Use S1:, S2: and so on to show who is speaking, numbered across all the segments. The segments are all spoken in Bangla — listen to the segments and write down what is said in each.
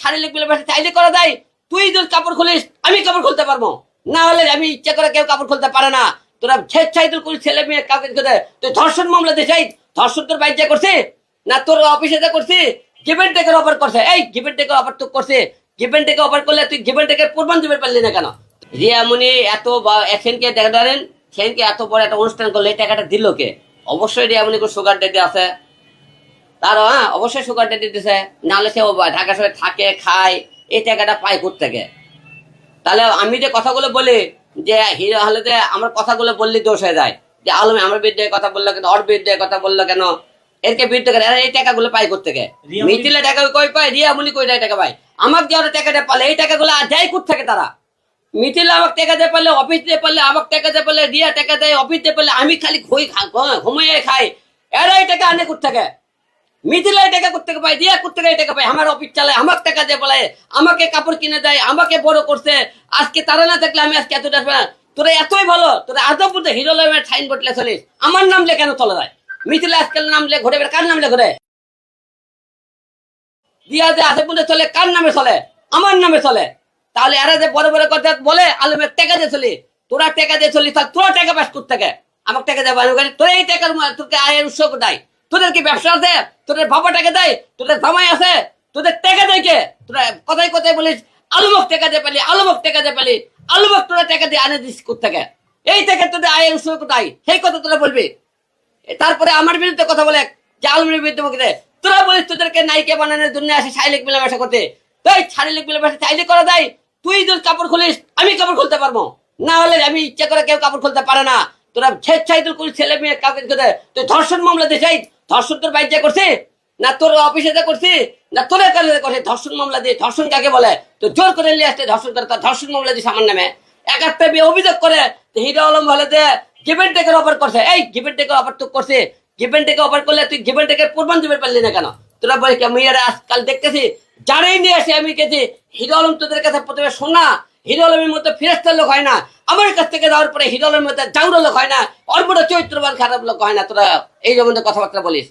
S1: শারীরিক মিলেমিশে চাইলে করা যায়। তুই যদি কাপড় খুলিস, আমি কাপড় খুলতে পারব। না হলে আমি ইচ্ছা করে কেউ কাপড় খুলতে পারে না। তোরা স্বেচ্ছায় করিস ছেলে মেয়ে কাউকে করে তুই ধর্ষণ মামলা দিস, এই ধর্ষণ তোর বাইক করছে, না তোর অফিসে যা করছে গিভেন টেকের অফার করছে। এই গিভেন টেকের অফার তো করছে। গিভেন টেকে অফার করলে তুই গিভেন টেকের প্রমাণ দিতে পারলি না কেন? রিয়ামণি এত সেনকে দেখা ধরেন সেনকে এত বড় একটা অনুষ্ঠান করলে, এই টাকাটা দিল কে? অবশ্যই রিয়ামণি সুগার ডেটে আছে। তার হ্যাঁ অবশ্যই সুগার ডেটে দিতেছে। নাহলে সে ঢাকা শহরে থাকে খায় এই টাকাটা পায় থেকে তাহলে আমি যে কথাগুলো বলি যে হিরো হলে যে আমার কথাগুলো বললে দোষ হয়ে যায়। যে আলমে আমার বিরুদ্ধে কথা বলল কেন ওর বিরুদ্ধে কথা বলল কেন? এরকে বিরুদ্ধে কেন এই টাকাগুলো পায় থেকে মিথিলে টাকা কই পায় রিয়ামুনি কই টাকা পায়? আমাকে যে ওরা টাকাটা পালে এই টাকাগুলো আর দেয় থেকে তারা? মিথিলা আমাকে টাকা দিয়ে পারলে অফিস দিয়ে পারলে আমাকে টাকা দিয়ে পারলে রিয়া টাকা দেয় অফিস দিয়ে পারলে আমি খালি ঘুই ঘুমিয়ে খাই। এরা এই টাকা আনে থেকে মিথিলা এই টাকা করতে পাই থেকে এই টাকা পাই আমার অফিস চালায় আমাকে টাকা দিয়ে পালায় আমাকে কাপড় কিনে দেয় আমাকে বড় করছে আজকে তারা না থাকলে আমি আজকে এতটা আসবে না। তোরা এতই ভালো তোরা আদৌ বুঝতে হিরো লেমের সাইন বোর্ড লে চলিস আমার নাম লে কেন চলে যায়? মিথিলা আজকাল নাম লে ঘুরে কার নাম লে ঘুরে? দিয়া যে আছে বলে চলে কার নামে চলে? আমার নামে চলে। তাহলে এরা যে বড় বড় কথা বলে আলমের টাকা দিয়ে চলি তোরা টাকা দিয়ে চলি তোরা টাকা পাস করতে আমাকে টাকা দেয় বলি, তোরা এই টাকার তোকে আয়ের উৎস দেয়। তোদের কি ব্যবসা আছে? তোদের বাবা টাকা দেয় তোদের জামাই আছে, তোদের টাকা দেয় কে? তোরা কথায় কথায় বলিস আলুমক টাকা দিয়ে পেলি আলুমক টাকা দিয়ে পেলি আলুমক তোরা টাকা দিয়ে আনে দিস থেকে এই টাকা তোদের আয়ের উৎস কোথায়? সেই কথা তোরা বলবি। তারপরে আমার বিরুদ্ধে কথা বলে, যে আলমের বিরুদ্ধে বলতে তোরা বলিস তোদেরকে নায়িকা বানানোর জন্য আসে শারীরিক মেলামেশা করতে। তাই শারীরিক মেলামেশা চাইলে করা যায়। তুই যদি কাপড় খুলিস, আমি কাপড় খুলতে পারব। না হলে আমি ইচ্ছা করে কেউ কাপড় খুলতে পারে না। তোরা স্বেচ্ছায় করিস ছেলে মেয়ে কাউকে তুই ধর্ষণ মামলা এই ধর্ষণ তোর বাইক করছে? না তোর অফিসে করছে? না তোর কাছে করছে? ধর্ষণ মামলা দিয়ে, ধর্ষণ কাকে বলে? তো জোর করে নিয়ে আসতে ধর্ষণ করে তার ধর্ষণ মামলা দিস আমার নামে এক একটা মেয়ে অভিযোগ করে হিরো আলম বলে যে গিভেন টেকের অফার করছে। এই গিভেন টেকের অফার তো করছে। গিভেন টেকে অফার করলে তুই গিভেন টেকের প্রমাণ দিতে পারলি না কেন? তোরা বলে কি মেয়েরা আজকাল দেখতেছি, যারাই নিয়ে আসে আমি গেছি। হিরো আলম তোদের কাছে প্রথমে শোনা হিরো আলমের মতো ফিরেস্তার লোক হয় না। আমার কাছ থেকে যাওয়ার পরে হিরো আলমের মতো জাউরা লোক হয় না অল্প চরিত্রবান খারাপ লোক হয় না, তোরা এই যেমন কথাবার্তা বলিস।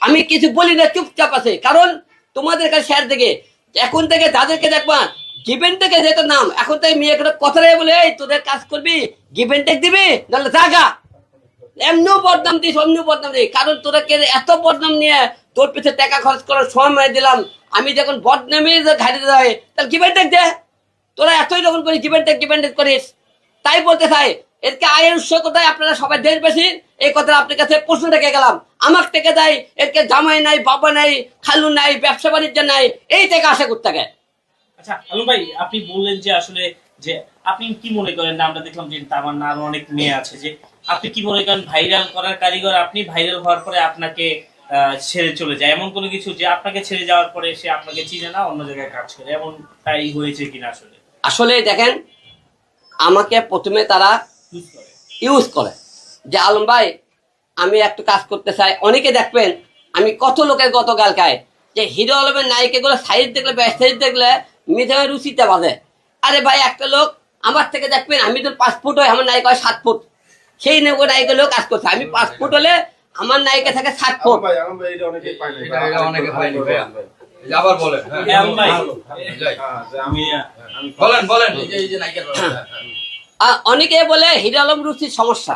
S1: আমি কিছু বলি না, চুপচাপ আছে, কারণ তোমাদের কাছে স্যার থেকে এখন থেকে যাদেরকে দেখবা গিভেন থেকে যেটা নাম, এখন থেকে মেয়ে কোনো কথা বলে, এই, তোদের কাজ করবি গিভেন টেক দিবি, নাহলে জাগা এমনিও বদনাম দিস, অমনিও বদনাম দিই কারণ তোরা কে এত বদনাম নিয়ে তোর পিছনে টাকা খরচ করার সময় দিলাম, আমি যখন বদনামে ঘাড়ি দেয় তাহলে গিভেন টেক দে। তোরা এতই যখন করিস গিভেন টেক গিভেন টেক করিস। তাই বলতে চাই এরকে আয়ের উৎস কোথায়? আপনারা সবাই দেশ বেশি? এই কথা আপনার কাছে প্রশ্ন রেখে গেলাম। আমার থেকে দেয় এরকে জামাই নাই বাবা নাই খালু নাই ব্যবসা বাণিজ্য নাই এই থেকে আশা করতে থাকে
S2: আচ্ছা আলম ভাই আপনি বললেন যে আসলে যে আপনি কি মনে করেন? আমরা দেখলাম যে তার না অনেক মেয়ে আছে যে আপনি কি মনে করেন ভাইরাল করার কারিগর? আপনি ভাইরাল হওয়ার পরে আপনাকে আহ, ছেড়ে চলে যায়। এমন কোনো কিছু যে আপনাকে ছেড়ে যাওয়ার পরে সে আপনাকে চিনে না অন্য জায়গায় কাজ করে? এমন তাই হয়েছে কিনা আসলে?
S1: আসলে দেখেন আমাকে প্রথমে তারা ইউজ করে। যে আলম ভাই আমি একটু কাজ করতে চাই। অনেকে দেখবেন আমি কত লোকের গত গাল খাই। যে হিরো আলমের নায়িকাগুলো সাইজ দেখলে ব্যাস ব্যাস্টাইজ দেখলে মিঠে রুচিতে বাঁধে। আরে ভাই একটা লোক আমার থেকে দেখবেন আমি তো পাঁচ ফুট হয় আমার নায়িকা হয় সাত ফুট। সেই নেগো নায়িকা লোক কাজ করছে। আমি পাঁচ ফুট হলে আমার নায়িকা থাকে সাত ফুট।
S3: আবার বলেন হ্যাঁ। বলেন বলেন।
S1: অনেকে বলে হিরো আলম রুচির সমস্যা।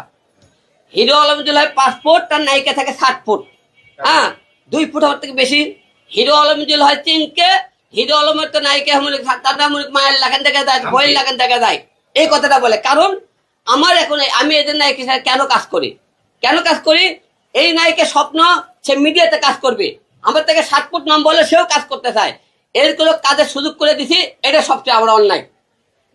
S1: হিরো আলম হয় পাঁচ ফুট তার নায়িকা থাকে সাত ফুট। হ্যাঁ দুই ফুট হওয়ার থেকে বেশি। হিরো আলম হয় তিনকে হিরো আলমের তো নায়িকা মনে তার নাম মনে মায়ের লাগান দেখা যায় বইয়ের লাগান দেখা যায়। এই কথাটা বলে। কারণ আমার এখন আমি এদের নায়িকা কেন কাজ করি? কেন কাজ করি? এই নায়িকের স্বপ্ন সে মিডিয়াতে কাজ করবে। আমার থেকে সাত ফুট নাম বলে সেও কাজ করতে চায়। এরগুলো কাজের সুযোগ করে দিছি এটা সবচেয়ে আমরা অন্যায়।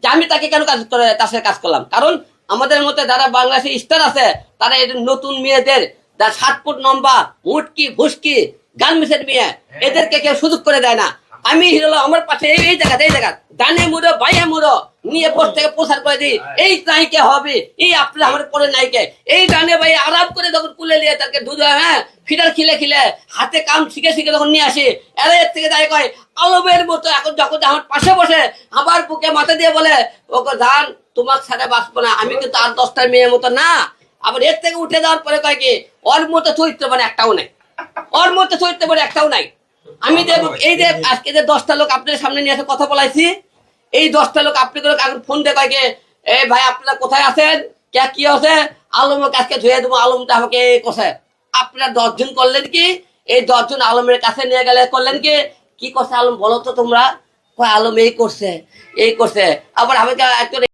S1: যে আমি তাকে কেন কাজ করে তার সাথে কাজ করলাম? কারণ আমাদের মধ্যে যারা বাংলাদেশে স্টার আছে তারা এদের নতুন মেয়েদের যারা সাত ফুট লম্বা মুটকি ভুসকি গান মিশের মেয়ে এদেরকে কেউ সুযোগ করে দেয় না। আমি হিরো আমার পাশে এই জায়গা এই জায়গা। ডানে মুড়ো বাইরে মুড়ো। নিয়ে পোস্ট থেকে প্রচার করে দিই। এই নায়িকা হবে এই আপনার আমার পরে নায়িকা। এই ডানে ভাই আরাম করে যখন কুলে নিয়ে তাকে দুধ হ্যাঁ ফিডার খিলে খিলে হাতে কাম শিখে শিখে যখন নিয়ে আসে এরা এর থেকে দায় কয় আলমের মতো এখন যখন আমার পাশে বসে আবার বুকে মাথা দিয়ে বলে ওকে ধান তোমার ছাড়া বাঁচবো না আমি কিন্তু আর দশটা মেয়ের মতো না। আবার এর থেকে উঠে যাওয়ার পরে কয় কি ওর মতো চরিত্র মানে একটাও নাই। ওর মতো চরিত্র মানে একটাও নাই। আমি যে এই যে আজকে যে দশটা লোক আপনার সামনে নিয়ে এসে কথা বলাইছি এই দশটা লোক আপনি ফোন দিয়ে কয় এ ভাই, আপনারা কোথায় আছেন? কে, কি আছে আলমের কাছে ধুয়ে দেবো, আলমটা আমাকে কষে আপনারা দশজন করলেন কি? এই দশজন আলমের কাছে নিয়ে গেলে করলেন কি? কি করছে আলম বলো তো তোমরা? কয়, আলম এই করছে এই করছে। আবার আমাকে একজন